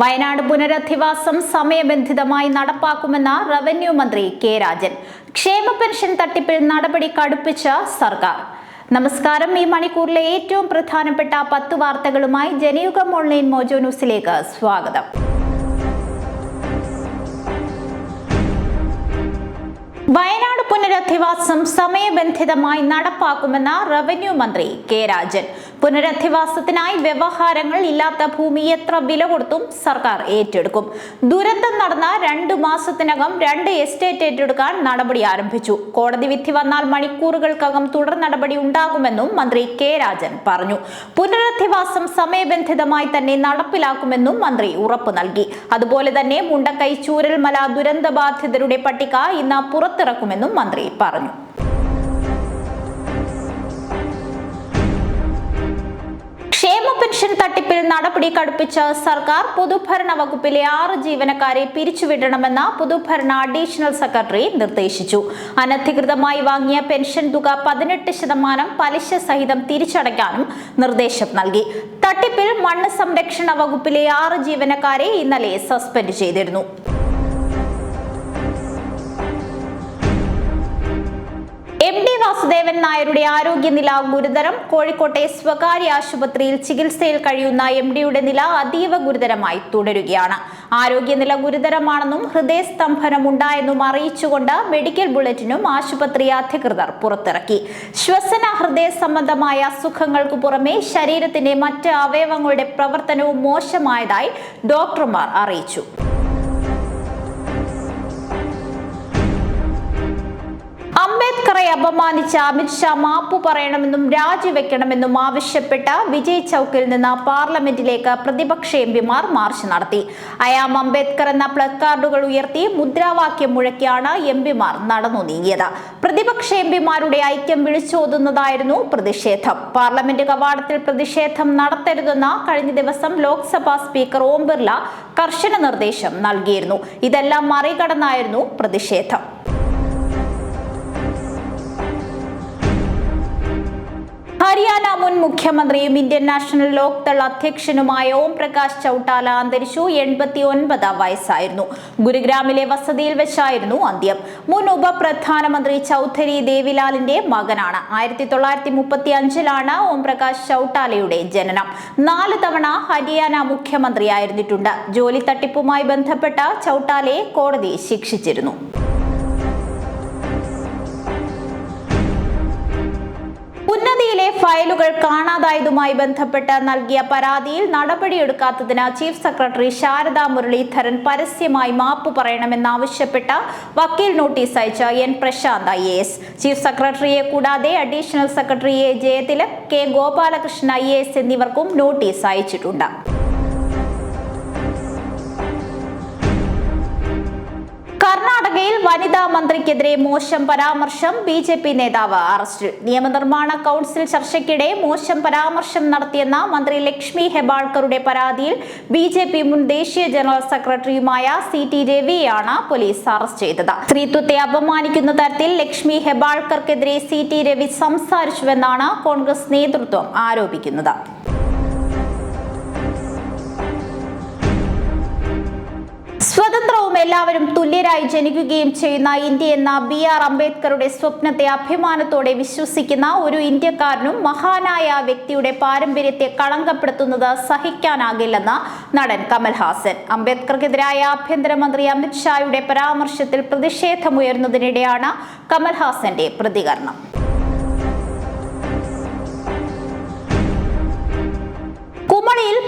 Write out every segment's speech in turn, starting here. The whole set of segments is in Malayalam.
വയനാട് പുനരധിവാസം സമയബന്ധിതമായി നടപ്പാക്കുമെന്ന റവന്യൂ മന്ത്രി കെ രാജൻ. ക്ഷേമ പെൻഷൻ തട്ടിപ്പിൽ നടപടി കടുപ്പിച്ച സർക്കാർ. നമസ്കാരം. ഈ മണിക്കൂറിലെ ഏറ്റവും പ്രധാനപ്പെട്ട പത്ത് വാർത്തകളുമായി ജനയുഗം ഓൺലൈൻ മോജോ ന്യൂസിലേക്ക് സ്വാഗതം. വയനാട് പുനരധിവാസം സമയബന്ധിതമായി നടപ്പാക്കുമെന്ന റവന്യൂ മന്ത്രി കെ രാജൻ. പുനരധിവാസത്തിനായി വ്യവഹാരങ്ങൾ ഇല്ലാത്ത ഭൂമി എത്ര വില കൊടുത്തും സർക്കാർ ഏറ്റെടുക്കും. ദുരന്തം നടന്ന രണ്ടു മാസത്തിനകം രണ്ട് എസ്റ്റേറ്റ് ഏറ്റെടുക്കാൻ നടപടി ആരംഭിച്ചു. കോടതി വിധി വന്നാൽ മണിക്കൂറുകൾക്കകം തുടർ നടപടി ഉണ്ടാകുമെന്നും മന്ത്രി കെ രാജൻ പറഞ്ഞു. പുനരധിവാസം സമയബന്ധിതമായി തന്നെ നടപ്പിലാക്കുമെന്നും മന്ത്രി ഉറപ്പു നൽകി. അതുപോലെ തന്നെ മുണ്ടക്കൈ ചൂരൽമല ദുരന്തബാധിതരുടെ പട്ടിക ഇന്ന് പുറത്തിറക്കുമെന്നും മന്ത്രി പറഞ്ഞു. ക്ഷേമ പെൻഷൻ തട്ടിപ്പിൽ നടപടി കടുപ്പിച്ച സർക്കാർ പൊതുഭരണ വകുപ്പിലെ ആറ് ജീവനക്കാരെ പിരിച്ചുവിടണമെന്ന പൊതുഭരണ അഡീഷണൽ സെക്രട്ടറി നിർദ്ദേശിച്ചു. അനധികൃതമായി വാങ്ങിയ പെൻഷൻ തുക പതിനെട്ട് ശതമാനം പലിശ സഹിതം തിരിച്ചടയ്ക്കാനും നിർദ്ദേശം നൽകി. തട്ടിപ്പിൽ മണ്ണ് സംരക്ഷണ വകുപ്പിലെ ആറ് ജീവനക്കാരെ ഇന്നലെ സസ്പെൻഡ് ചെയ്തിരുന്നു. വാസുദേവൻ നായരുടെ ആരോഗ്യനില ഗുരുതരം. കോഴിക്കോട്ടെ സ്വകാര്യ ആശുപത്രിയിൽ ചികിത്സയിൽ കഴിയുന്ന എം ഡിയുടെ നില അതീവ ഗുരുതരമായി തുടരുകയാണ്. ആരോഗ്യനില ഗുരുതരമാണെന്നും ഹൃദയസ്തംഭനം ഉണ്ടായെന്നും അറിയിച്ചുകൊണ്ട് മെഡിക്കൽ ബുള്ളറ്റിനും ആശുപത്രി അധികൃതർ പുറത്തിറക്കി. ശ്വസന ഹൃദയ സംബന്ധമായ അസുഖങ്ങൾക്ക് പുറമെ ശരീരത്തിന്റെ മറ്റ് അവയവങ്ങളുടെ പ്രവർത്തനവും മോശമായതായി ഡോക്ടർമാർ അറിയിച്ചു. അംബേദ്കറെ അപമാനിച്ച അമിത്ഷാ മാപ്പു പറയണമെന്നും രാജിവെക്കണമെന്നും ആവശ്യപ്പെട്ട വിജയ് ചൌക്കിൽ നിന്ന് പാർലമെന്റിലേക്ക് പ്രതിപക്ഷ എംപിമാർ മാർച്ച് നടത്തി. അയാം അംബേദ്കർ എന്ന പ്ലക്കാർഡുകൾ ഉയർത്തി മുദ്രാവാക്യം മുഴക്കിയാണ് എംപിമാർ നടന്നു നീങ്ങിയത്. പ്രതിപക്ഷ എംപിമാരുടെ ഐക്യം വിളിച്ചോതുന്നതായിരുന്നു പ്രതിഷേധം. പാർലമെന്റ് കവാടത്തിൽ പ്രതിഷേധം നടത്തരുതെന്ന കഴിഞ്ഞ ദിവസം ലോക്സഭാ സ്പീക്കർ ഓം ബിർല കർശന നിർദ്ദേശം നൽകിയിരുന്നു. ഇതെല്ലാം മറികടന്നായിരുന്നു പ്രതിഷേധം. ഹരിയാന മുൻ മുഖ്യമന്ത്രിയും ഇന്ത്യൻ നാഷണൽ ലോക്ദൾ അധ്യക്ഷനുമായ ഓം പ്രകാശ് ചൌട്ടാല അന്തരിച്ചു. എൺപത്തി ഒൻപതാം വയസ്സായിരുന്നു. ഗുരുഗ്രാമിലെ വസതിയിൽ വെച്ചായിരുന്നു അന്ത്യം. മുൻ ഉപപ്രധാനമന്ത്രി ചൌധരി ദേവിലാലിന്റെ മകനാണ്. ആയിരത്തി തൊള്ളായിരത്തി മുപ്പത്തി അഞ്ചിലാണ് ഓം പ്രകാശ് ചൌട്ടാലയുടെ ജനനം. നാല് തവണ ഹരിയാന മുഖ്യമന്ത്രിയായിരുന്നിട്ടുണ്ട്. ജോലി തട്ടിപ്പുമായി ബന്ധപ്പെട്ട ചൌട്ടാലയെ കോടതി ശിക്ഷിച്ചിരുന്നു. ഫയലുകൾ കാണാതായതുമായി ബന്ധപ്പെട്ട് നൽകിയ പരാതിയിൽ നടപടിയെടുക്കാത്തതിന് ചീഫ് സെക്രട്ടറി ശാരദാ മുരളീധരൻ പരസ്യമായി മാപ്പ് പറയണമെന്നാവശ്യപ്പെട്ട് വക്കീൽ നോട്ടീസ് അയച്ച N Prashanth I S. Chief സെക്രട്ടറിയെ കൂടാതെ additional secretary A Jayathilak K Gopalakrishnan I S എന്നിവർക്കും നോട്ടീസ് അയച്ചിട്ടുണ്ട്. കർണാടകയിൽ വനിതാ മന്ത്രിക്കെതിരെ മോശം പരാമർശം ബി ജെ പി നേതാവ് അറസ്റ്റിൽ നിയമനിർമ്മാണ കൗൺസിൽ ചർച്ചയ്ക്കിടെ മോശം പരാമർശം നടത്തിയെന്ന മന്ത്രി ലക്ഷ്മി ഹെബാൾക്കറുടെ പരാതിയിൽ ബി ജെ പി മുൻ ദേശീയ ജനറൽ സെക്രട്ടറിയുമായ സി ടി രവിയെയാണ് പോലീസ് അറസ്റ്റ് ചെയ്തത്. സ്ത്രീത്വത്തെ അപമാനിക്കുന്ന തരത്തിൽ ലക്ഷ്മി ഹെബാൾക്കർക്കെതിരെ സി ടി രവി സംസാരിച്ചുവെന്നാണ് കോൺഗ്രസ് നേതൃത്വം ആരോപിക്കുന്നത്. സ്വതന്ത്രവും എല്ലാവരും തുല്യരായി ജനിക്കുകയും ചെയ്യുന്ന ഇന്ത്യ എന്ന ബി ആർ അംബേദ്കറുടെ സ്വപ്നത്തെ അഭിമാനത്തോടെ വിശ്വസിക്കുന്ന ഒരു ഇന്ത്യക്കാരനും മഹാനായ വ്യക്തിയുടെ പാരമ്പര്യത്തെ കളങ്കപ്പെടുത്തുന്നത് സഹിക്കാനാകില്ലെന്ന് നടൻ കമൽഹാസൻ. അംബേദ്കർക്കെതിരായ ആഭ്യന്തരമന്ത്രി അമിത്ഷായുടെ പരാമർശത്തിൽ പ്രതിഷേധമുയർന്നതിനിടെയാണ് കമൽഹാസന്റെ പ്രതികരണം.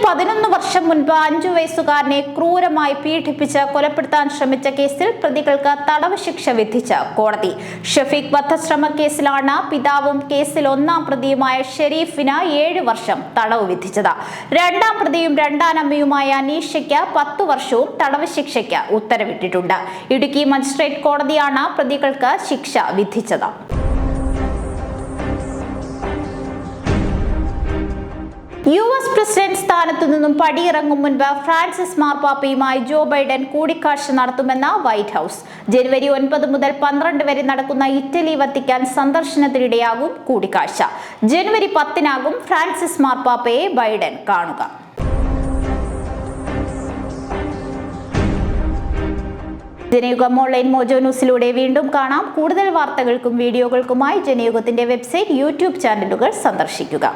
പതിനൊന്ന് വർഷം മുൻപ് അഞ്ചു വയസ്സുകാരനെ ക്രൂരമായി പീഡിപ്പിച്ച് കൊലപ്പെടുത്താൻ ശ്രമിച്ച കേസിൽ പ്രതികൾക്ക് തടവ് ശിക്ഷ വിധിച്ച കോടതി. ഷഫീഖ് വധശ്രമ കേസിലാണ് പിതാവും കേസിൽ ഒന്നാം പ്രതിയുമായ ഷെരീഫിന് ഏഴ് വർഷം തടവ് വിധിച്ചത്. രണ്ടാം പ്രതിയും രണ്ടാനമ്മയുമായ അനീഷയ്ക്ക് പത്തു വർഷവും തടവ് ശിക്ഷയ്ക്ക് ഉത്തരവിട്ടിട്ടുണ്ട്. ഇടുക്കി മജിസ്ട്രേറ്റ് കോടതിയാണ് പ്രതികൾക്ക് ശിക്ഷ വിധിച്ചത്. യു എസ് പ്രസിഡന്റ് സ്ഥാനത്തു നിന്നും പടിയിറങ്ങും മുൻപ് ഫ്രാൻസിസ് മാർപ്പാപ്പയുമായി ജോ ബൈഡൻ കൂടിക്കാഴ്ച നടത്തുമെന്ന് വൈറ്റ് ഹൗസ്. ജനുവരി ഒൻപത് മുതൽ പന്ത്രണ്ട് വരെ നടക്കുന്ന ഇറ്റലി വത്തിക്കാൻ സന്ദർശനത്തിനിടെയാകും കൂടിക്കാഴ്ച. ജനുവരി പത്തിനാകും ഫ്രാൻസിസ് മാർപ്പാപ്പയെ ബൈഡൻ കാണുക. ജനയുഗം ഓൺലൈൻ മോജോ ന്യൂസിലൂടെ വീണ്ടും കാണാം. കൂടുതൽ വാർത്തകൾക്കും വീഡിയോകൾക്കുമായി ജനയുഗത്തിന്റെ വെബ്സൈറ്റ് യൂട്യൂബ് ചാനലുകൾ സന്ദർശിക്കുക.